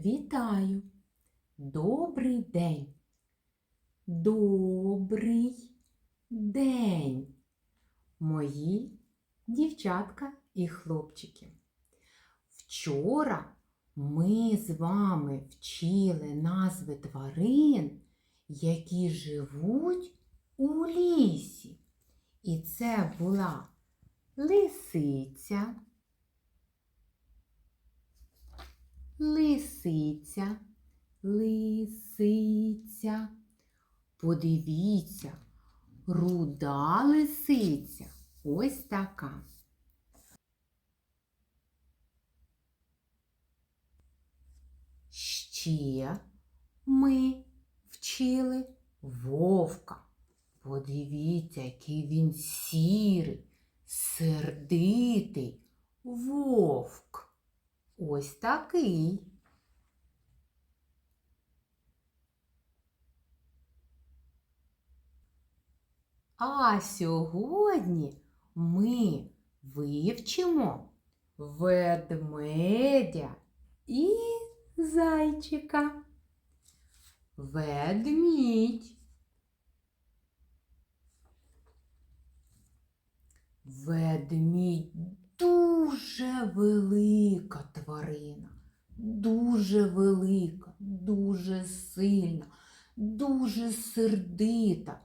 вітаю. Добрий день. Добрий день, мої дівчатка і хлопчики. Вчора ми з вами вчили назви тварин, які живуть у лісі. І це була лисиця, лисиця, лисиця. Подивіться, руда лисиця ось така. Ще ми вчили вовка. Подивіться, який він сірий, сердитий вовк. Ось такий. А сьогодні ми вивчимо ведмедя і зайчика. Ведмідь. Ведмідь велика тварина, дуже велика, дуже сильна, дуже сердита.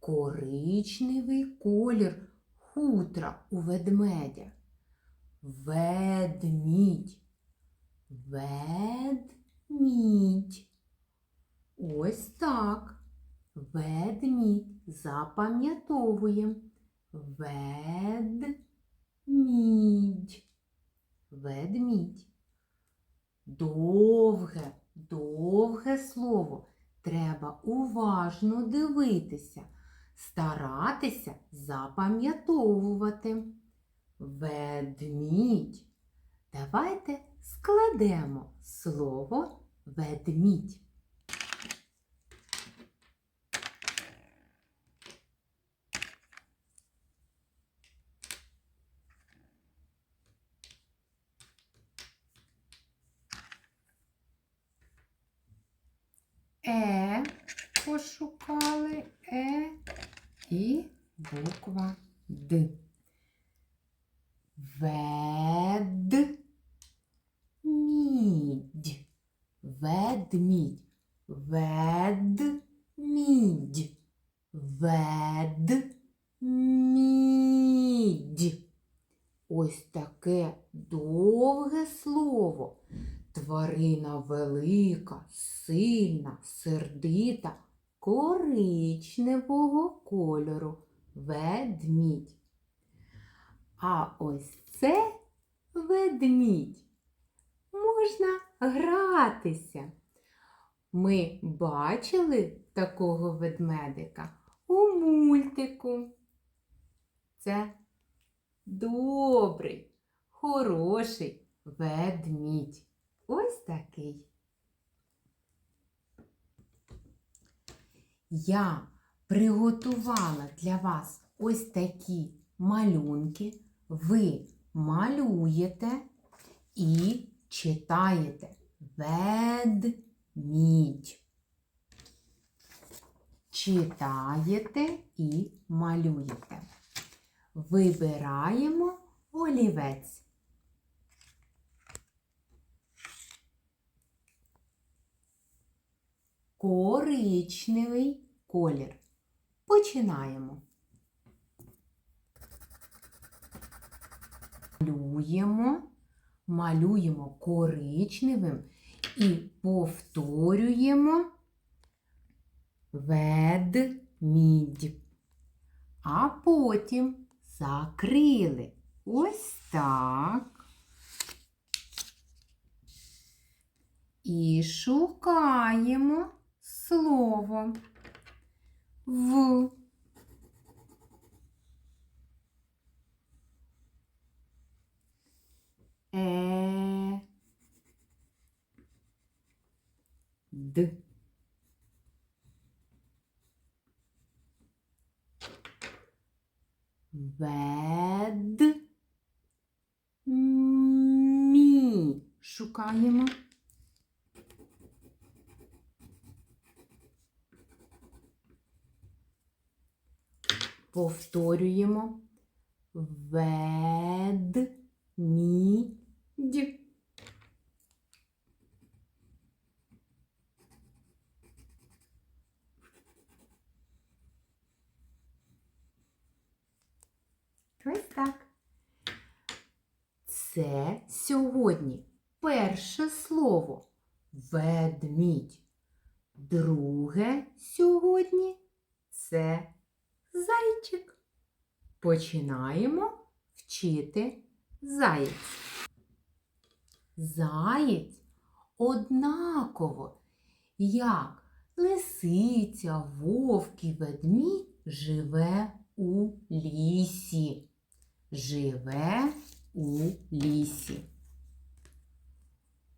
Коричневий колір хутра у ведмедя. Ведмідь. Ведмідь. Ось так. Ведмідь. Запам'ятовуємо. Ведмідь. Ведмідь. Довге, довге слово. Треба уважно дивитися, старатися запам'ятовувати. Ведмідь. Давайте складемо слово ведмідь. Е пошукали Е і буква Д. Ведмідь. Ведмідь. Ведмідь. Ведмідь. Ось таке довге слово. Тварина велика, сильна, сердита, коричневого кольору. Ведмідь. А ось це ведмідь. Можна гратися. Ми бачили такого ведмедика у мультику. Це добрий, хороший ведмідь. Ось такий. Я приготувала для вас ось такі малюнки. Ви малюєте і читаєте ведмідь. Читаєте і малюєте. Вибираємо олівець. Коричневий колір. Починаємо. Малюємо, малюємо коричневим і повторюємо ведмідь. А потім закрили. Ось так. І шукаємо слово в. Е. Д. Вед. Мі. Шукаємо. Повторюємо ведмідь. Ось так. Це сьогодні перше слово ведмідь. Друге сьогодні це зайчик. Починаємо вчити заєць. Заєць однаково, як лисиця, вовк і ведмідь живе у лісі. Живе у лісі.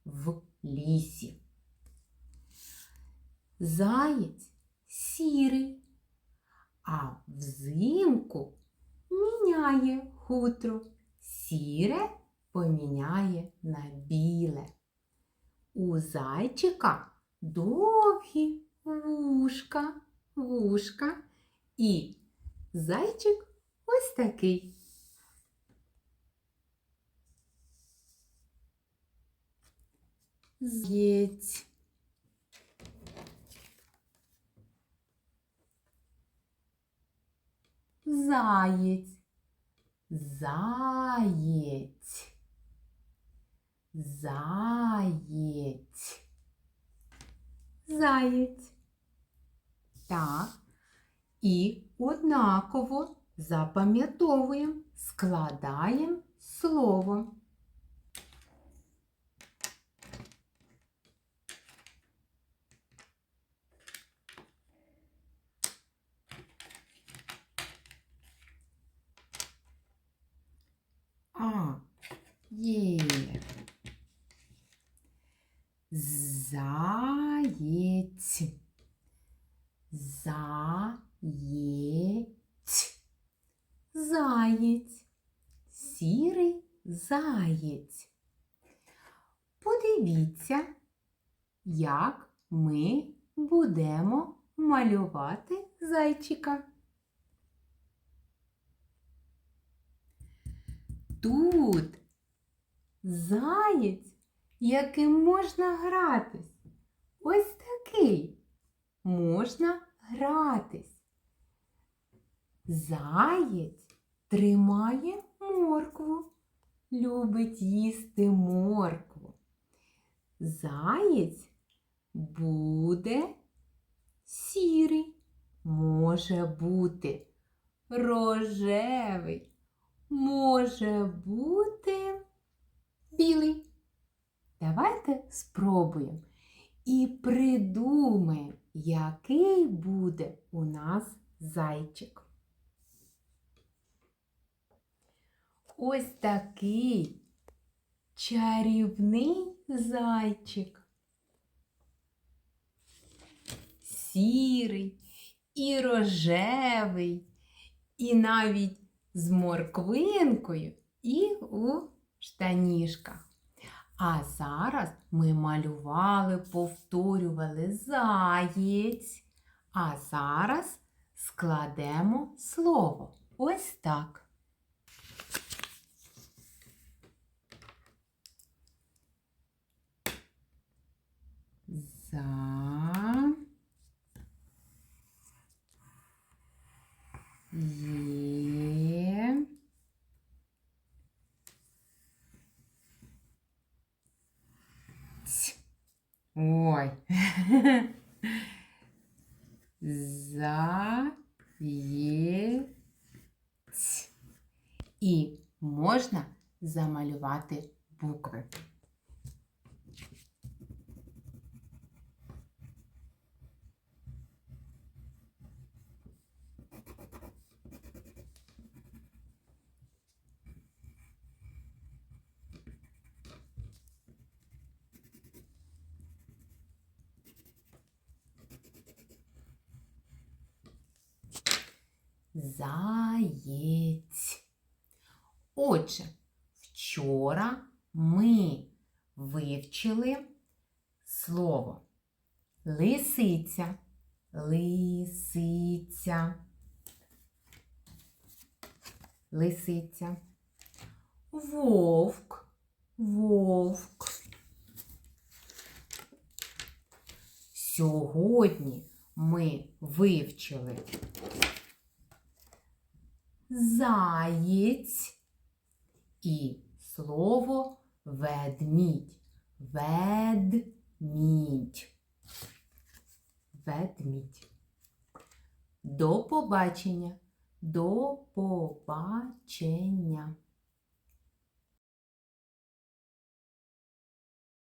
В лісі. Заєць сірий, а взимку міняє хутро. Сіре поміняє на біле. У зайчика довгі вушка, вушка і зайчик ось такий. З'єць. Заєць. Заєць. Заєць. Заєць. Так. І однаково запам'ятовуємо, складаємо слово. А, є. Заєць. Заєць. Заєць. Сірий заєць. Подивіться, як ми будемо малювати зайчика. Тут заєць, яким можна гратись. Ось такий можна гратись. Заєць тримає моркву, любить їсти моркву. Заєць буде сірий, може бути рожевий, може бути білий. Давайте спробуємо і придумаємо, який буде у нас зайчик. Ось такий чарівний зайчик. Сірий і рожевий, і навіть з морквинкою і у штаніжках. А зараз ми малювали, повторювали заєць. А зараз складемо слово. Ось так. За є Ой. Заєць. І можна замалювати букви. Заєць. Отже, вчора ми вивчили слово лисиця, лисиця, лисиця. Вовк, вовк. Сьогодні ми вивчили заєць і слово ведмідь. Ведмідь. Ведмідь. До побачення. До побачення.